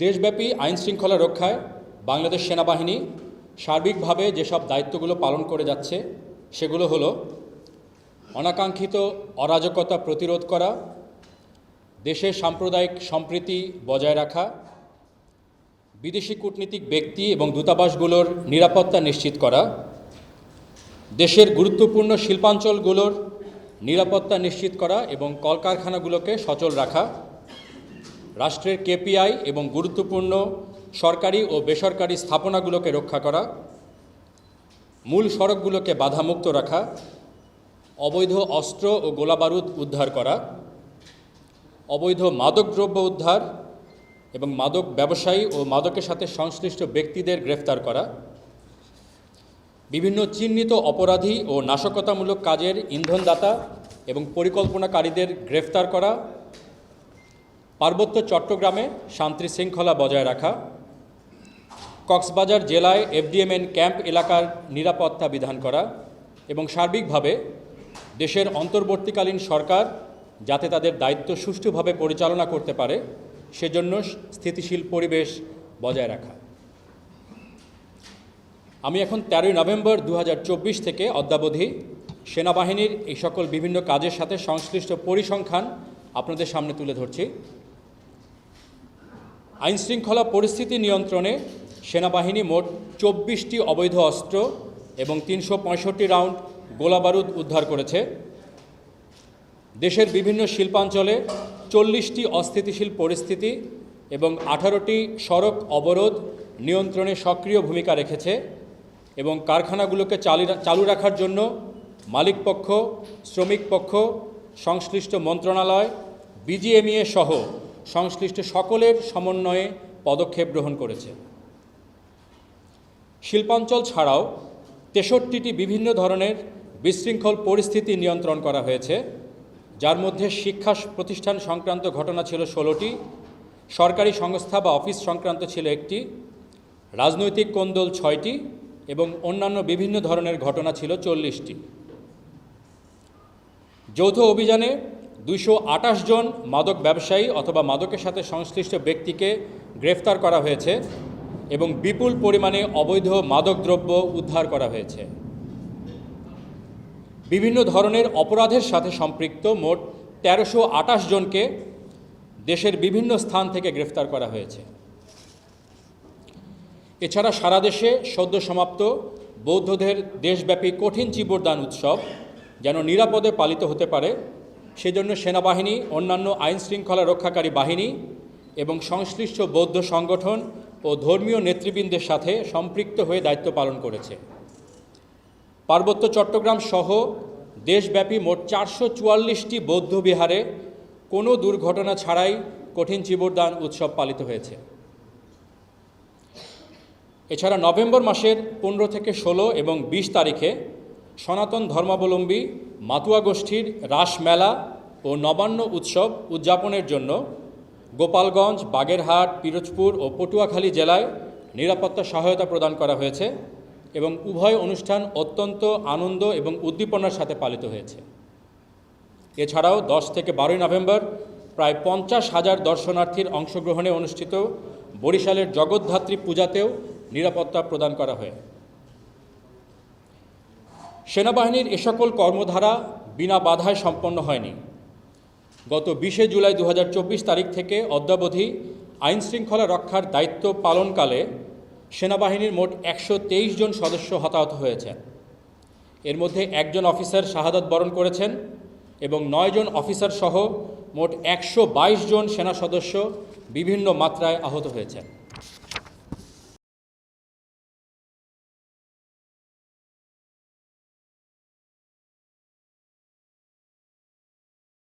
দেশব্যাপী আইন শৃঙ্খলা রক্ষায় বাংলাদেশ সেনাবাহিনী সার্বিকভাবে যেসব দায়িত্বগুলো পালন করে যাচ্ছে, সেগুলো হলো অনাকাঙ্ক্ষিত অরাজকতা প্রতিরোধ করা, দেশের সাম্প্রদায়িক সম্প্রীতি বজায় রাখা, বিদেশি কূটনীতিক ব্যক্তি এবং দূতাবাসগুলোর নিরাপত্তা নিশ্চিত করা, দেশের গুরুত্বপূর্ণ শিল্পাঞ্চলগুলোর নিরাপত্তা নিশ্চিত করা এবং কলকারখানাগুলোকে সচল রাখা রাষ্ট্রের কেপিআই এবং গুরুত্বপূর্ণ সরকারি ও বেসরকারি স্থাপনাগুলোকে রক্ষা করা, মূল সড়কগুলোকে বাধামুক্ত রাখা, অবৈধ অস্ত্র ও গোলাবারুদ উদ্ধার করা, অবৈধ মাদকদ্রব্য উদ্ধার এবং মাদক ব্যবসায়ী ও মাদকের সাথে সংশ্লিষ্ট ব্যক্তিদের গ্রেফতার করা, বিভিন্ন চিহ্নিত অপরাধী ও নাশকতামূলক কাজের ইন্ধনদাতা এবং পরিকল্পনাকারীদের গ্রেফতার করা পার্বত্য চট্টগ্রামে শান্তি শৃঙ্খলা বজায় রাখা, কক্সবাজার জেলায় এফডিএমএন ক্যাম্প এলাকার নিরাপত্তা বিধান করা এবং সার্বিকভাবে দেশের অন্তর্বর্তীকালীন সরকার যাতে তাদের দায়িত্ব সুষ্ঠুভাবে পরিচালনা করতে পারে, সেজন্য স্থিতিশীল পরিবেশ বজায় রাখা। আমি এখন তেরোই নভেম্বর দু হাজার চব্বিশ থেকে অদ্যাবধি সেনাবাহিনীর এই সকল বিভিন্ন কাজের সাথে সংশ্লিষ্ট পরিসংখ্যান আপনাদের সামনে তুলে ধরছি। আইনশৃঙ্খলা পরিস্থিতি নিয়ন্ত্রণে সেনাবাহিনী মোট চব্বিশটি অবৈধ অস্ত্র এবং তিনশো পঁয়ষট্টি রাউন্ড গোলাবারুদ উদ্ধার করেছে। দেশের বিভিন্ন শিল্পাঞ্চলে চল্লিশটি অস্থিতিশীল পরিস্থিতি এবং আঠারোটি সড়ক অবরোধ নিয়ন্ত্রণে সক্রিয় ভূমিকা রেখেছে এবং কারখানাগুলোকে চালি রাখার জন্য মালিকপক্ষ শ্রমিক পক্ষ, সংশ্লিষ্ট মন্ত্রণালয়, বিজিএমইএ সহ সংশ্লিষ্ট সকলের সমন্বয়ে পদক্ষেপ গ্রহণ করেছে। শিল্পাঞ্চল ছাড়াও তেষট্টিটি বিভিন্ন ধরনের বিশৃঙ্খল পরিস্থিতি নিয়ন্ত্রণ করা হয়েছে। যার মধ্যে শিক্ষা প্রতিষ্ঠান সংক্রান্ত ঘটনা ছিল ষোলোটি, সরকারি সংস্থা বা অফিস সংক্রান্ত ছিল একটি, রাজনৈতিক কোন্দল ছয়টি এবং অন্যান্য বিভিন্ন ধরনের ঘটনা ছিল চল্লিশটি। যৌথ অভিযানে আটাশ জন মাদক ব্যবসায়ী অথবা মাদকের সাথে সংশ্লিষ্ট ব্যক্তিকে গ্রেফতার করা হয়েছে এবং বিপুল পরিমাণে অবৈধ মাদকদ্রব্য উদ্ধার করা হয়েছে। বিভিন্ন ধরনের অপরাধের সাথে সম্পৃক্ত মোট তেরোশো জনকে দেশের বিভিন্ন স্থান থেকে গ্রেফতার করা হয়েছে। এছাড়া সারা দেশে সদ্য সমাপ্ত বৌদ্ধদের দেশব্যাপী কঠিন চিবরদান উৎসব যেন নিরাপদে পালিত হতে পারে সেজন্য সেনাবাহিনী, অন্যান্য আইন শৃঙ্খলা রক্ষাকারী বাহিনী এবং সংশ্লিষ্ট বৌদ্ধ সংগঠন ও ধর্মীয় নেতৃবৃন্দের সাথে সম্পৃক্ত হয়ে দায়িত্ব পালন করেছে। পার্বত্য চট্টগ্রাম সহ দেশব্যাপী মোট চারশো চুয়াল্লিশটি বৌদ্ধ বিহারে কোনো দুর্ঘটনা ছাড়াই কঠিন চিবরদান উৎসব পালিত হয়েছে। এছাড়া নভেম্বর মাসের পনেরো থেকে ষোলো এবং বিশ তারিখে সনাতন ধর্মাবলম্বী মাতুয়া গোষ্ঠীর রাসমেলা ও নবান্ন উৎসব উদযাপনের জন্য গোপালগঞ্জ, বাগেরহাট, পিরোজপুর ও পটুয়াখালী জেলায় নিরাপত্তা সহায়তা প্রদান করা হয়েছে এবং উভয় অনুষ্ঠান অত্যন্ত আনন্দ এবং উদ্দীপনার সাথে পালিত হয়েছে। এছাড়াও দশ থেকে বারোই নভেম্বর প্রায় পঞ্চাশ হাজার দর্শনার্থীর অংশগ্রহণে অনুষ্ঠিত বরিশালের জগদ্ধাত্রী পূজাতেও নিরাপত্তা প্রদান করা হয়। সেনাবাহিনীর এ সকল কর্মধারা বিনা বাধায় সম্পন্ন হয়নি। গত বিশে জুলাই দু হাজার চব্বিশ তারিখ থেকে অদ্যাবধি আইন শৃঙ্খলা রক্ষার দায়িত্ব পালনকালে সেনাবাহিনীর মোট একশো তেইশ জন সদস্য হতাহত হয়েছেন এর মধ্যে একজন অফিসার শাহাদত বরণ করেছেন এবং নয়জন অফিসার সহ মোট একশো বাইশ জন সেনা সদস্য বিভিন্ন মাত্রায় আহত হয়েছেন।